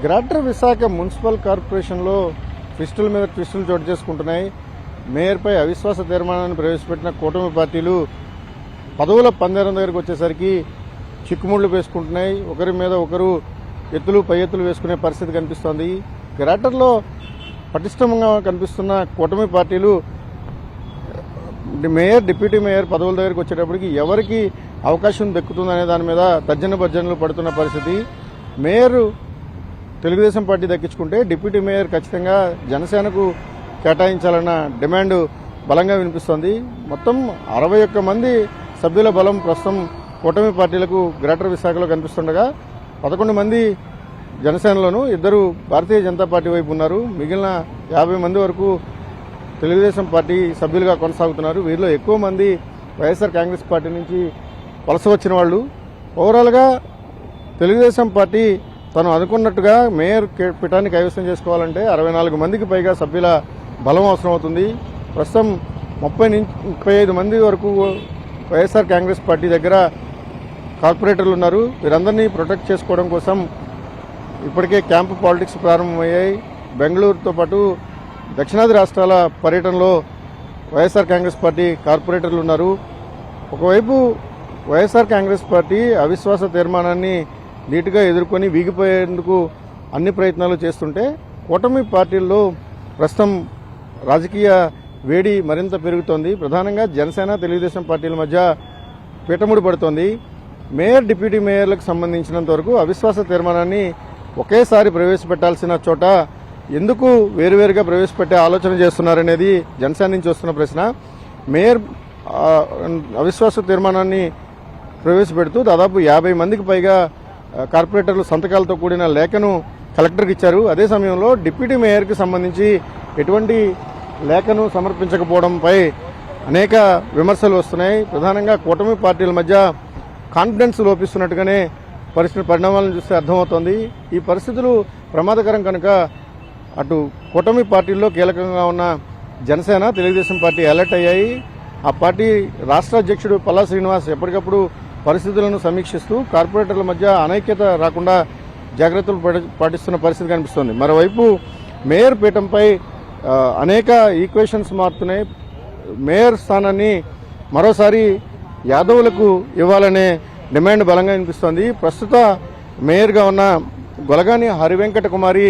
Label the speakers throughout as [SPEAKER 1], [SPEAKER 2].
[SPEAKER 1] Greater Visakha municipal కార్పొరేషన్లో ట్విస్టుల మీద ట్విస్టులు చోటు చేసుకుంటున్నాయి. మేయర్పై అవిశ్వాస తీర్మానాన్ని ప్రవేశపెట్టిన కూటమి పార్టీలు పదవుల పందేరం దగ్గరకు వచ్చేసరికి చిక్కుముళ్ళు వేసుకుంటున్నాయి. ఒకరి మీద ఒకరు ఎత్తులు పై ఎత్తులు వేసుకునే పరిస్థితి కనిపిస్తోంది. గ్రేటర్లో పటిష్టంగా కనిపిస్తున్న కూటమి పార్టీలు మేయర్ డిప్యూటీ మేయర్ పదవుల దగ్గరికి వచ్చేటప్పటికి ఎవరికి అవకాశం దక్కుతుందనే దాని మీద తర్జన భర్జనలు పడుతున్న పరిస్థితి. మేయర్ తెలుగుదేశం పార్టీ దక్కించుకుంటే డిప్యూటీ మేయర్ ఖచ్చితంగా జనసేనకు కేటాయించాలన్న డిమాండ్ బలంగా వినిపిస్తోంది. మొత్తం అరవై ఒక్క మంది సభ్యుల బలం ప్రస్తుతం కూటమి పార్టీలకు గ్రేటర్ విశాఖలో కనిపిస్తుండగా పదకొండు మంది జనసేనలోను ఇద్దరు భారతీయ జనతా పార్టీ వైపు ఉన్నారు. మిగిలిన యాభై మంది వరకు తెలుగుదేశం పార్టీ సభ్యులుగా కొనసాగుతున్నారు. వీరిలో ఎక్కువ మంది వైఎస్ఆర్ కాంగ్రెస్ పార్టీ నుంచి వలస వచ్చిన వాళ్ళు. ఓవరాల్గా తెలుగుదేశం పార్టీ తను అనుకున్నట్టుగా మేయర్ కే- పీఠాన్ని కైవసం చేసుకోవాలంటే అరవై నాలుగు మందికి పైగా సభ్యుల బలం అవసరం అవుతుంది. ప్రస్తుతం ముప్పై నుంచి ముప్పై ఐదు మంది వరకు వైఎస్ఆర్ కాంగ్రెస్ పార్టీ దగ్గర కార్పొరేటర్లు ఉన్నారు. వీరందరినీ ప్రొటెక్ట్ చేసుకోవడం కోసం ఇప్పటికే క్యాంపు పాలిటిక్స్ ప్రారంభమయ్యాయి. బెంగళూరుతో పాటు దక్షిణాది రాష్ట్రాల పర్యటనలో వైఎస్ఆర్ కాంగ్రెస్ పార్టీ కార్పొరేటర్లు ఉన్నారు. ఒకవైపు వైఎస్ఆర్ కాంగ్రెస్ పార్టీ అవిశ్వాస తీర్మానాన్ని ధీటుగా ఎదుర్కొని వీగిపోయేందుకు అన్ని ప్రయత్నాలు చేస్తుంటే కూటమి పార్టీల్లో ప్రస్తుతం రాజకీయ వేడి మరింత పెరుగుతోంది. ప్రధానంగా జనసేన తెలుగుదేశం పార్టీల మధ్య పీటముడి పడుతోంది. మేయర్ డిప్యూటీ మేయర్లకు సంబంధించినంత వరకు అవిశ్వాస తీర్మానాన్ని ఒకేసారి ప్రవేశపెట్టాల్సిన చోట ఎందుకు వేరువేరుగా ప్రవేశపెట్టే ఆలోచన చేస్తున్నారనేది జనసేన నుంచి వస్తున్న ప్రశ్న. మేయర్ అవిశ్వాస తీర్మానాన్ని ప్రవేశపెడుతూ దాదాపు యాభై మందికి పైగా కార్పొరేటర్లు సంతకాలతో కూడిన లేఖను కలెక్టర్కి ఇచ్చారు. అదే సమయంలో డిప్యూటీ మేయర్కి సంబంధించి ఎటువంటి లేఖను సమర్పించకపోవడంపై అనేక విమర్శలు వస్తున్నాయి. ప్రధానంగా కూటమి పార్టీల మధ్య కాన్ఫిడెన్స్ లోపిస్తున్నట్టుగానే పరిస్థితి పరిణామాలను చూస్తే అర్థమవుతోంది. ఈ పరిస్థితులు ప్రమాదకరం కనుక అటు కూటమి పార్టీల్లో కీలకంగా ఉన్న జనసేన తెలుగుదేశం పార్టీ అలర్ట్ అయ్యాయి. ఆ పార్టీ రాష్ట్ర అధ్యక్షుడు పల్లా శ్రీనివాస్ ఎప్పటికప్పుడు పరిస్థితులను సమీక్షిస్తూ కార్పొరేటర్ల మధ్య అనైక్యత రాకుండా జాగ్రత్తలు పాటిస్తున్న పరిస్థితి కనిపిస్తోంది. మరోవైపు మేయర్ పీఠంపై అనేక ఈక్వేషన్స్ మారుతున్నాయి. మేయర్ స్థానాన్ని మరోసారి యాదవులకు ఇవ్వాలనే డిమాండ్ బలంగా వినిపిస్తోంది. ప్రస్తుత మేయర్గా ఉన్న గొలగాని హరివెంకట కుమారి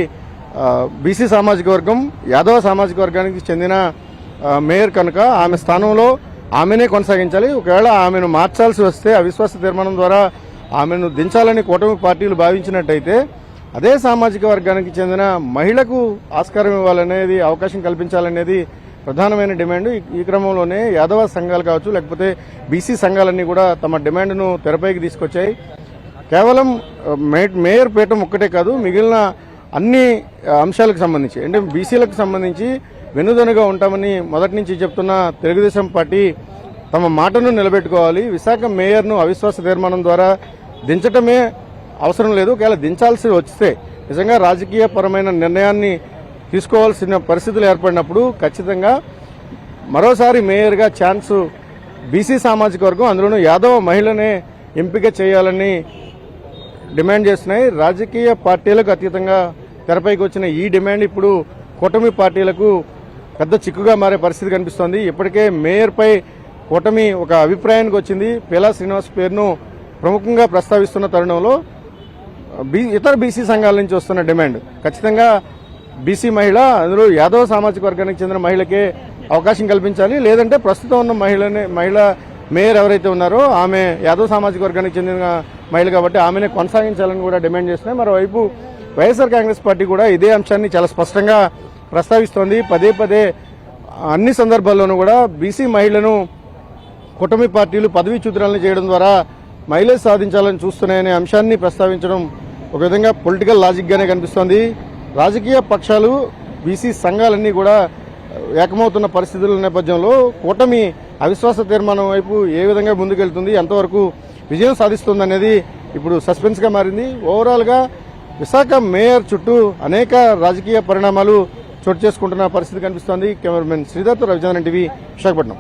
[SPEAKER 1] బీసీ సామాజిక వర్గం యాదవ సామాజిక వర్గానికి చెందిన మేయర్ కనుక ఆమె స్థానంలో ఆమెనే కొనసాగించాలి. ఒకవేళ ఆమెను మార్చాల్సి వస్తే అవిశ్వాస తీర్మానం ద్వారా ఆమెను దించాలని కూటమి పార్టీలు భావించినట్టయితే అదే సామాజిక వర్గానికి చెందిన మహిళకు ఆస్కారం ఇవ్వాలనేది అవకాశం కల్పించాలనేది ప్రధానమైన డిమాండ్. ఈ- క్రమంలోనే యాదవ సంఘాలు కావచ్చు లేకపోతే బీసీ సంఘాలన్నీ కూడా తమ డిమాండ్ను తెరపైకి తీసుకొచ్చాయి. కేవలం మే- మేయర్ పీఠం ఒక్కటే కాదు మిగిలిన అన్ని అంశాలకు సంబంధించి అంటే బీసీలకు సంబంధించి వెనుదనుగా ఉంటామని మొదటి నుంచి చెప్తున్న తెలుగుదేశం పార్టీ తమ మాటను నిలబెట్టుకోవాలి. విశాఖ మేయర్ను అవిశ్వాస తీర్మానం ద్వారా దించటమే అవసరం లేదు. ఒకవేళ దించాల్సి వస్తే నిజంగా రాజకీయ పరమైన నిర్ణయాన్ని తీసుకోవాల్సిన పరిస్థితులు ఏర్పడినప్పుడు ఖచ్చితంగా మరోసారి మేయర్గా ఛాన్స్ బీసీ సామాజిక వర్గం అందులోనూ యాదవ మహిళనే ఎంపిక చేయాలని డిమాండ్ చేస్తున్నాయి. రాజకీయ పార్టీలకు అతీతంగా తెరపైకి వచ్చిన ఈ డిమాండ్ ఇప్పుడు కూటమి పార్టీలకు పెద్ద చిక్కుగా మారే పరిస్థితి కనిపిస్తోంది. ఇప్పటికే మేయర్పై కూటమి ఒక అభిప్రాయానికి వచ్చింది. పేలా శ్రీనివాస్ పేరును ప్రముఖంగా ప్రస్తావిస్తున్న తరుణంలో బీ ఇతర బీసీ సంఘాల నుంచి వస్తున్న డిమాండ్. ఖచ్చితంగా బీసీ మహిళ అందులో యాదవ సామాజిక వర్గానికి చెందిన మహిళకే అవకాశం కల్పించాలి. లేదంటే ప్రస్తుతం ఉన్న మహిళనే మహిళ మేయర్ ఎవరైతే ఉన్నారో ఆమె యాదవ సామాజిక వర్గానికి చెందిన మహిళ కాబట్టి ఆమెనే కొనసాగించాలని కూడా డిమాండ్ చేస్తున్నాయి. మరోవైపు వైఎస్ఆర్ కాంగ్రెస్ పార్టీ కూడా ఇదే అంశాన్ని చాలా స్పష్టంగా ప్రస్తావిస్తోంది. పదే పదే అన్ని సందర్భాల్లోనూ కూడా బీసీ మహిళను కూటమి పార్టీలు పదవీ చ్యుతురాలను చేయడం ద్వారా మైలేజ్ సాధించాలని చూస్తున్నాయనే అంశాన్ని ప్రస్తావించడం ఒక విధంగా పొలిటికల్ లాజిక్గానే కనిపిస్తోంది. రాజకీయ పక్షాలు బీసీ సంఘాలన్నీ కూడా ఏకమవుతున్న పరిస్థితుల నేపథ్యంలో కూటమి అవిశ్వాస తీర్మానం వైపు ఏ విధంగా ముందుకెళ్తుంది ఎంతవరకు విజయం సాధిస్తుంది అనేది ఇప్పుడు సస్పెన్స్గా మారింది. ఓవరాల్గా విశాఖ మేయర్ చుట్టూ అనేక రాజకీయ పరిణామాలు చోటు చేసుకుంటున్న పరిస్థితి కనిపిస్తోంది. కెమెరామెన్ శ్రీధర్తో రవిచంద్రన్ టీవీ విశాఖపట్నం.